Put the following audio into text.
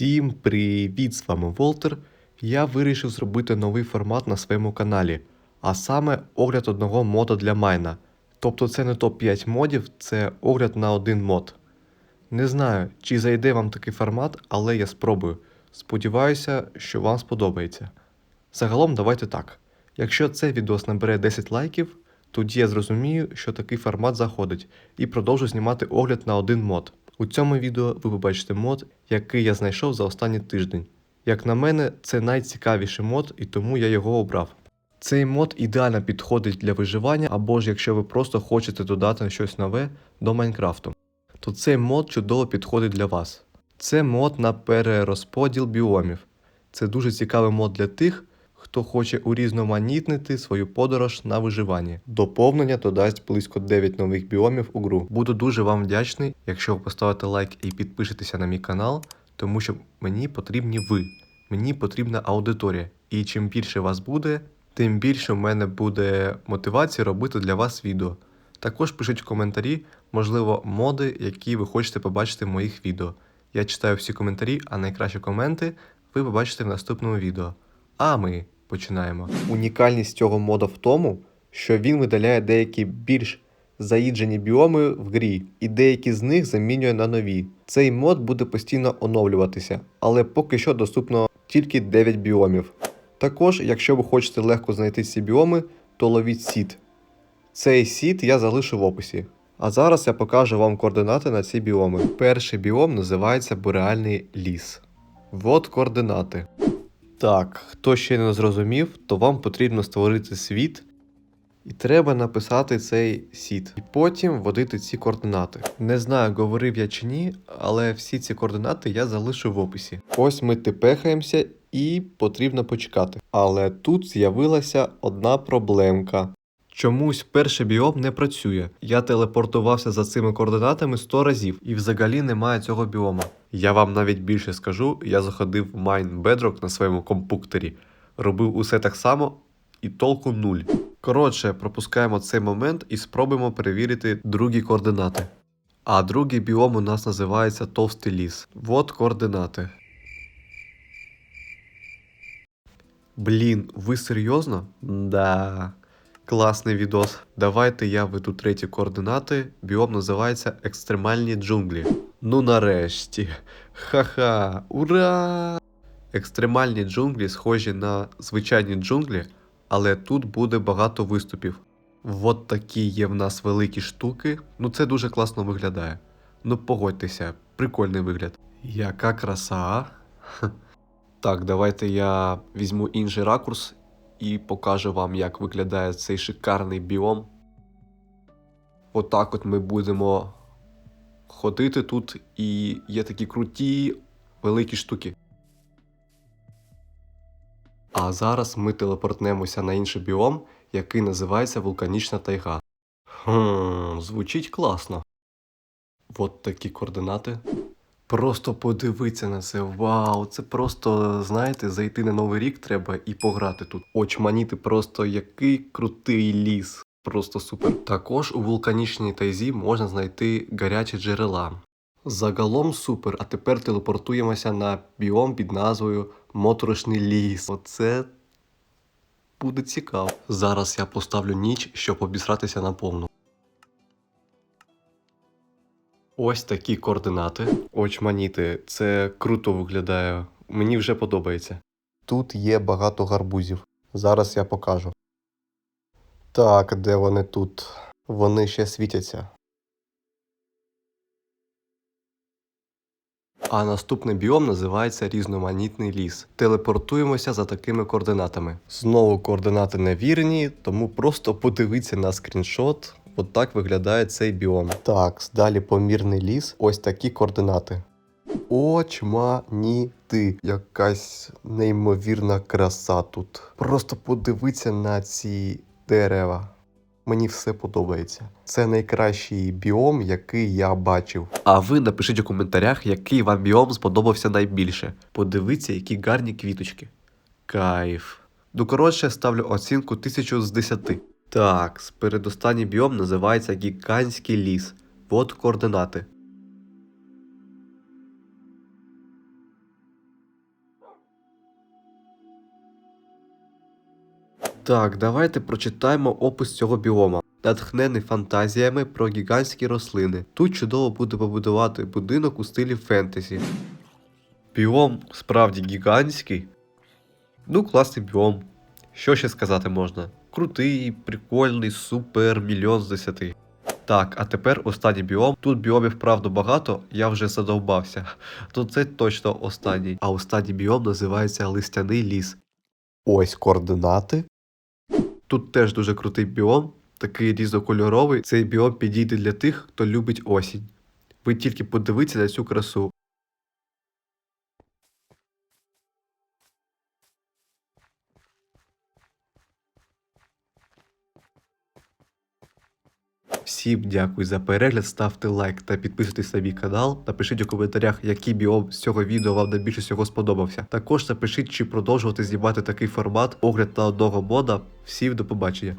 Всім привіт! З вами Волтер. Я вирішив зробити новий формат на своєму каналі, а саме огляд одного мода для майна. Тобто це не топ-5 модів, це огляд на один мод. Не знаю, чи зайде вам такий формат, але я спробую. Сподіваюся, що вам сподобається. Загалом давайте так. Якщо цей відос набере 10 лайків, тоді я зрозумію, що такий формат заходить, і продовжу знімати огляд на один мод. У цьому відео ви побачите мод, який я знайшов за останній тиждень. Як на мене, це найцікавіший мод, і тому я його обрав. Цей мод ідеально підходить для виживання, або ж якщо ви просто хочете додати щось нове до Майнкрафту, то цей мод чудово підходить для вас. Це мод на перерозподіл біомів. Це дуже цікавий мод для тих, хто хоче урізноманітнити свою подорож на виживанні. Доповнення додасть близько 9 нових біомів у гру. Буду дуже вам вдячний, якщо ви поставите лайк і підпишетеся на мій канал, тому що мені потрібні ви. Мені потрібна аудиторія. І чим більше вас буде, тим більше в мене буде мотивації робити для вас відео. Також пишіть в коментарі, можливо, моди, які ви хочете побачити в моїх відео. Я читаю всі коментарі, а найкращі коменти ви побачите в наступному відео. А ми починаємо. Унікальність цього мода в тому, що він видаляє деякі більш заїджені біоми в грі, і деякі з них замінює на нові. Цей мод буде постійно оновлюватися, але поки що доступно тільки 9 біомів. Також, якщо ви хочете легко знайти ці біоми, то ловіть сіт. Цей сіт я залишу в описі. А зараз я покажу вам координати на ці біоми. Перший біом називається Бореальний ліс. Вот координати. Так, хто ще не зрозумів, то вам потрібно створити світ, і треба написати цей сіт. І потім вводити ці координати. Не знаю, говорив я чи ні, але всі ці координати я залишу в описі. Ось ми тепехаємося і потрібно почекати. Але тут з'явилася одна проблемка. Чомусь перший біом не працює. Я телепортувався за цими координатами 100 разів, і взагалі немає цього біома. Я вам навіть більше скажу, я заходив в Mine Bedrock на своєму компуктері, робив усе так само і толку нуль. Коротше, пропускаємо цей момент і спробуємо перевірити другі координати. А другий біом у нас називається товстий ліс. Вот координати. Блін, ви серйозно? Да. Класний відос. Давайте я введу треті координати. Біом називається Екстремальні джунглі. Ну нарешті. Ха-ха, ура! Екстремальні джунглі схожі на звичайні джунглі, але тут буде багато виступів. От такі є в нас великі штуки. Ну це дуже класно виглядає. Ну погодьтеся, прикольний вигляд. Яка краса. Так, давайте я візьму інший ракурс і покажу вам, як виглядає цей шикарний біом. Отак от ми будемо ходити тут, і є такі круті великі штуки. А зараз ми телепортнемося на інший біом, який називається Вулканічна тайга. Хм, звучить класно. От такі координати. Просто подивіться на це. Вау, це просто, знаєте, зайти на новий рік треба і пограти тут. Очманіти просто який крутий ліс. Просто супер. Також у вулканічній тайзі можна знайти гарячі джерела. Загалом супер, а тепер телепортуємося на біом під назвою Моторошний ліс. Оце буде цікаво. Зараз я поставлю ніч, щоб обісратися на Ось такі координати. Очманіти, це круто виглядає. Мені вже подобається. Тут є багато гарбузів. Зараз я покажу. Так, де вони тут? Вони ще світяться. А наступний біом називається різноманітний ліс. Телепортуємося за такими координатами. Знову координати невірні, тому просто подивіться на скріншот. От так виглядає цей біом. Так, далі помірний ліс. Ось такі координати. Очманіти. Якась неймовірна краса тут. Просто подивіться на ці дерева. Мені все подобається. Це найкращий біом, який я бачив. А ви напишіть у коментарях, який вам біом сподобався найбільше. Подивіться, які гарні квіточки. Кайф. Ну, коротше, ставлю оцінку 1000 з 10. Так, передостанній біом називається Гігантський ліс. От координати. Так, давайте прочитаємо опис цього біома. Натхнений фантазіями про гігантські рослини. Тут чудово буде побудувати будинок у стилі фентезі. Біом справді гігантський. Ну, класний біом. Що ще сказати можна? Крутий, прикольний, супер, мільйон з десяти. Так, а тепер останній біом. Тут біомів правда багато, я вже задовбався. То це точно останній. А останній біом називається листяний ліс. Ось координати. Тут теж дуже крутий біом, такий різнокольоровий. Цей біом підійде для тих, хто любить осінь. Ви тільки подивіться на цю красу. Всім дякую за перегляд, ставте лайк та підписуйтесь на мій канал. Напишіть у коментарях, який біом з цього відео вам найбільше всього сподобався. Також напишіть, чи продовжувати знімати такий формат огляд на одного мода. Всім до побачення.